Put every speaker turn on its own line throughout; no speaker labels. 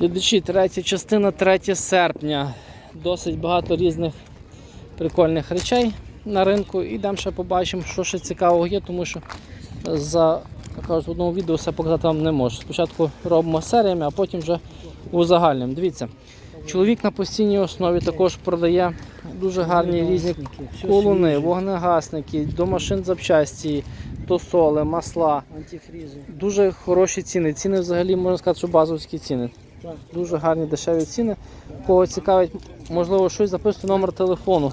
Глядачі, третя частина, 3 серпня. Досить багато різних прикольних речей на ринку. Ідемо ще побачимо, що ще цікавого є, тому що за кажуть, в одному відео все показати вам не можу. Спочатку робимо серіями, а потім вже узагальнюємо. Дивіться, чоловік на постійній основі також продає дуже гарні різні колуни, вогнегасники, до машин запчасті, до соли, масла. Дуже хороші ціни. Ціни взагалі можна сказати, що базовські ціни. Дуже гарні дешеві ціни. Кого цікавить, можливо, щось записуйте номер телефону.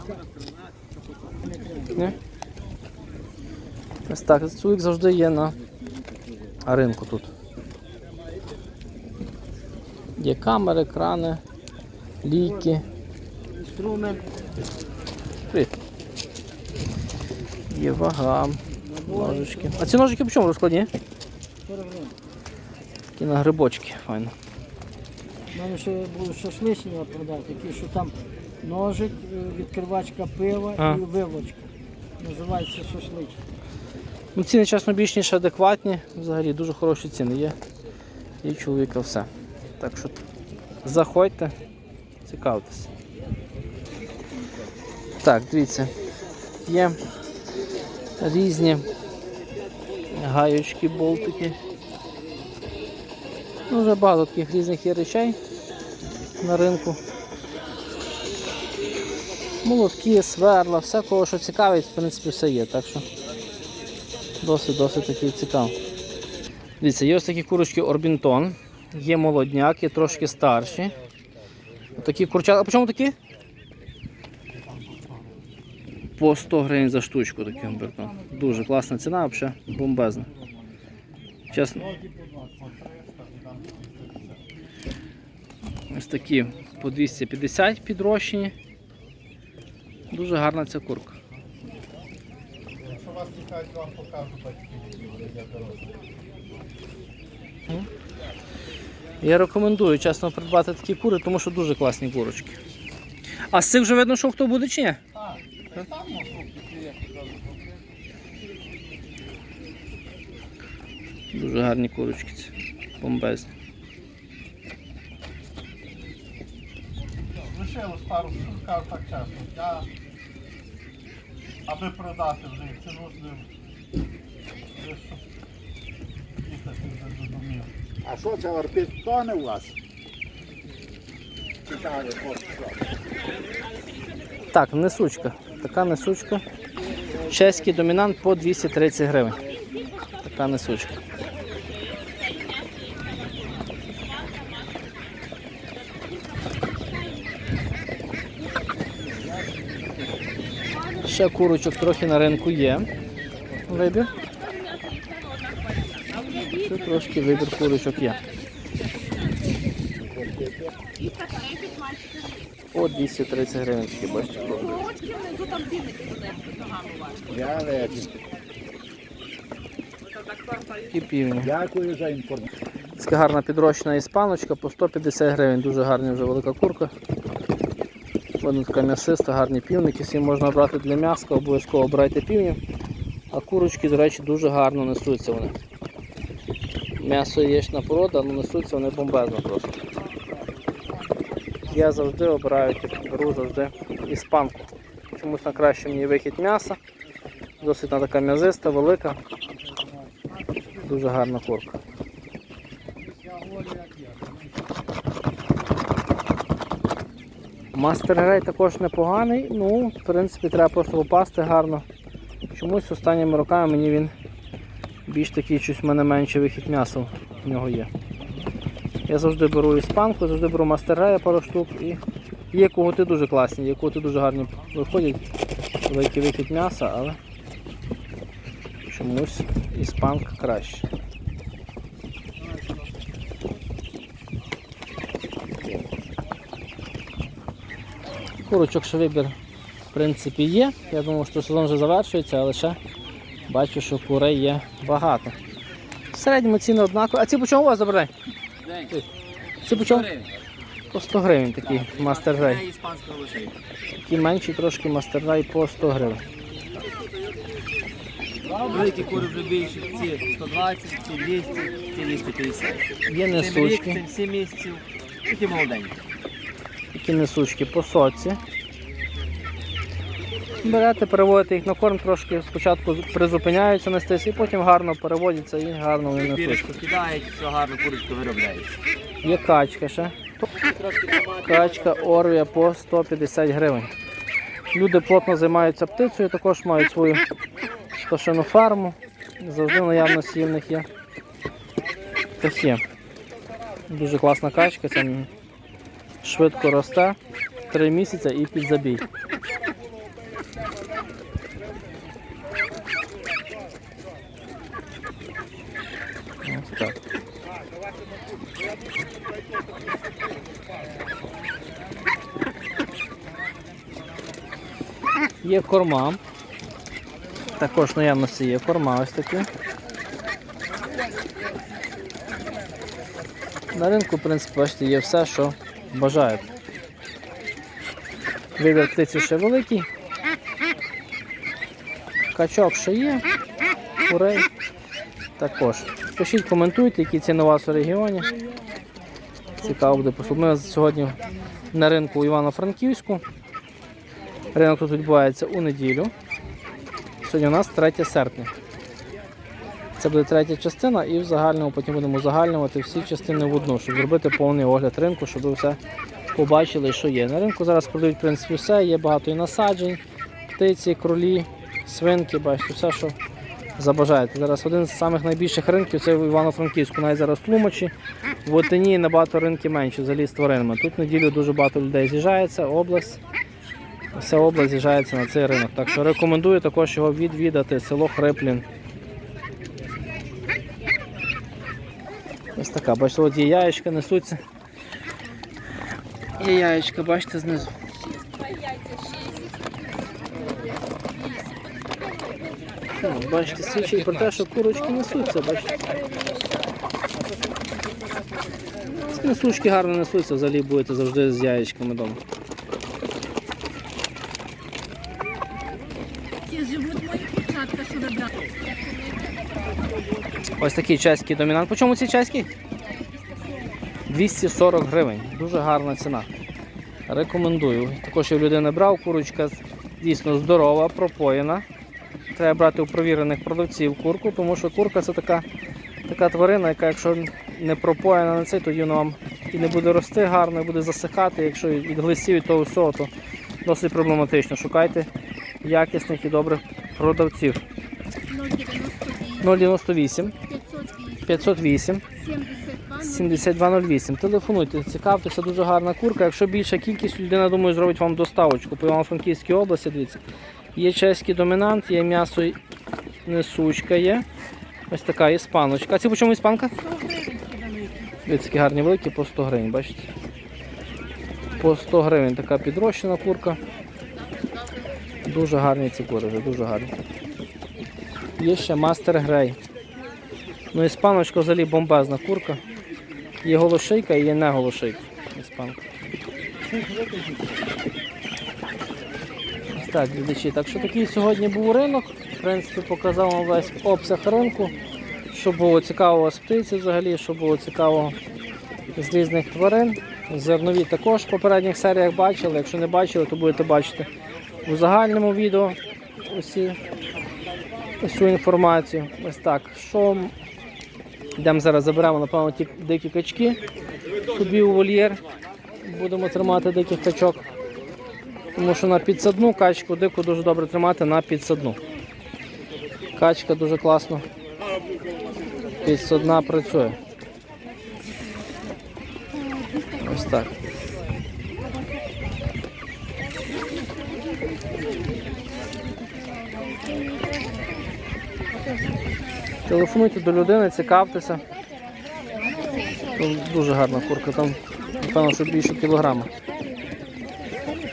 Ні? Ось так, чоловік завжди є на ринку тут. Є камери, крани, ліки.
Інструмент.
Є вага, ножички. А ці ножики по чому розкладні? Такі на грибочки, файно.
У мене ще був шашличний я продав, такий, що там ножик, е, відкривачка пива
А.
і вилочка. Називається шашлич.
Ну, ціни чесно більш ніж адекватні. Взагалі дуже хороші ціни є. І чоловіка все. Так що заходьте, цікавтеся. Так, дивіться. Є різні гаючки, болтики. Ну, вже багато таких різних є речей на ринку. Молотки, сверла, все кого що цікавить, в принципі, все є. Так що Досить, досить такий цікаво. Дивіться, є ось такі курочки Орбінтон, є молодняк, є трошки старші. Такі курчата. А по чому такі? По 100 гривень за штучку такий Орбінтон. Дуже класна ціна, взагалі бомбезна. Чесно. Ось такі по 250 підрощені. Дуже гарна ця курка.
Якщо вас цікавить, вам покажу дорослі.
Я рекомендую чесно придбати такі кури, тому що дуже класні курочки. А з цих вже видно, що хто буде чи ні?
Так, та там є.
Дуже гарні курочки ці. Бомбезні.
Лишилось пару кажу так чесно. Я, аби продати вже їх ціну з ним. Їхати вже до домів.
А що це орбіт тоне у вас? Цікаві, хлопці.
Так, несучка. Така несучка. Чеський домінант по 230 гривень. Така несучка. Ще курочок трохи на ринку є. Вибір. Ще трошки вибір курочок є. По 230 гривень такі бачите.
Я леді.
І півні.
Дякую за інформацію.
Така гарна підрощена іспаночка по 150 гривень. Дуже гарна вже велика курка. Вона така м'ясиста, гарні півники. Всі можна брати для м'яска, обов'язково обирайте півні. А курочки, до речі, дуже гарно несуться вони. М'ясо яєчна порода, але несуться вони бомбезно просто. Я завжди обираю, беру завжди іспанку. Чомусь на краще мені вихід м'яса. Досить вона така м'язиста, велика. Дуже гарна курка. Мастер Грей також непоганий, ну, в принципі, треба просто попасти гарно. Чомусь останніми роками мені він більш такий щось в мене менше вихід м'яса в нього є. Я завжди беру іспанку, завжди беру мастер Грея пару штук і є коготи дуже класні, є коготи дуже гарні виходять, великий вихід м'яса, але чомусь іспанка краще. Курочок ще вибір в принципі є. Я думаю, що сезон вже завершується, але ще бачу, що курей є багато. В середньому ціни однакові. А ці по чому у вас забирай? Ці по чому? По 100 гривень такий мастер грей. Такі менші трошки мастер грей по 100 гривень.
Великі кури вже більші, ці 120, ці 200, ці 250.
Є
Цим рік, цим 7 місяців. Такі молоденькі.
Такі несучки по соці. Берете, переводите їх на корм, трошки спочатку призупиняються нестись і потім гарно переводяться і гарно вони.
Пірочку кидають, все гарно курочка виробляється.
Є качка ще. Качка Орвія по 150 гривень. Люди плотно займаються птицею, також мають свою пташину фарму. Завжди в наявності в них є птахи. Дуже класна качка, це швидко росте. Три місяці і під забій. Є корма. Також наявності є корма ось такі. На ринку, в принципі, бачите, є все, що бажаєте. Вибір птиці ще великий. Качок ще є, курей також. Пишіть, коментуйте, які ціни у вас у регіоні. Цікаво буде послухати. Ми сьогодні на ринку Івано-Франківську. Ринок тут відбувається у неділю. Сьогодні у нас 3 серпня. Це буде третя частина, і в загальному потім будемо узагальнювати всі частини в одну, щоб зробити повний огляд ринку, щоб ви все побачили, що є. На ринку зараз продають в принципі все, є багато і насаджень, птиці, кролі, свинки, бачите, все, що забажаєте. Зараз один з самих найбільших ринків це в Івано-Франківську, навіть зараз Тлумачі. В Отині набагато ринки менші взагалі з тваринами. Тут неділю дуже багато людей з'їжджається, область. Вся область з'їжджається на цей ринок. Так що рекомендую також його відвідати, село Хриплін. Ось така, бачите, от є яєчка несуться. Є яєчка, бачите, знизу. Так, бачите, свідчить про те, що курочки несуться, бачите. Несучки гарно несуться, взагалі будете завжди з яєчками вдома.
Ці живуть мої курчатка, що брали.
Ось такий чеський домінант. По чому ці чеські? 240 гривень. Дуже гарна ціна. Рекомендую. Також я в людини брав, курочка дійсно здорова, пропоєна. Треба брати у провірених продавців курку, тому що курка це така, така тварина, яка якщо не пропоєна на це, тоді вона вам і не буде рости гарно, і буде засихати. Якщо від глистів і того всього, то досить проблематично. Шукайте якісних і добрих продавців.
098
098
508
508
72
7208. Телефонуйте, цікавтеся, дуже гарна курка. Якщо більша кількість, людина думаю, зробить вам доставочку по Івано-Франківській області. Дивіться. Є чеський домінант, є м'ясо несучка є. Ось така іспаночка. А ці по чому іспанка?
100 гривень.
Дивіться, такі гарні великі по 100 гривень, бачите? По 100 гривень така підрощена курка. Дуже гарні ці кури, вже дуже гарні. Є ще мастер грей. Ну, іспаночка взагалі бомбезна курка. Є голошийка і є не голошийка. Іспанка. Так, глядачі. Так що такий сьогодні був ринок. В принципі, показав вам весь обсяг ринку. Що було цікавого з птиці взагалі, що було цікавого з різних тварин. Зернові також в попередніх серіях бачили. Якщо не бачили, то будете бачити у загальному відео усі, усю інформацію. Ось так. Що йдемо зараз заберемо, напевно, ті дикі качки собі у вольєр. Будемо тримати диких качок. Тому що на підсадну качку дику дуже добре тримати на підсадну. Качка дуже класно підсадна працює. Ось так. Телефонуйте до людини, цікавтеся. Дуже гарна курка, там напевно, що більше кілограма.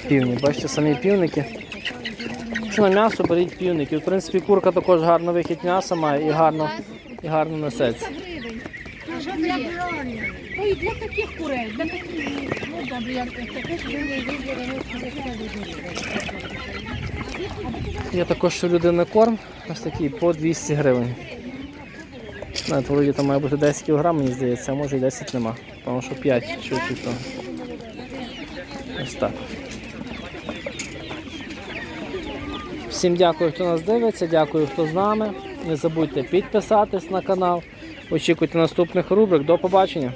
Півні, бачите, самі півники. Якщо на м'ясо беріть півники. В принципі, курка також гарно вихід м'яса має і гарно, і гарно несеться.
Ой, для таких курей, для таких. Ну, добре, як
також у людини корм, ось такий по 200 гривень. Навіть вроді там має бути 10 кг, мені здається, а може і 10 нема. Тому що 5 чи то. Ось так. Всім дякую, хто нас дивиться, дякую, хто з нами. Не забудьте підписатись на канал. Очікуйте наступних рубрик. До побачення.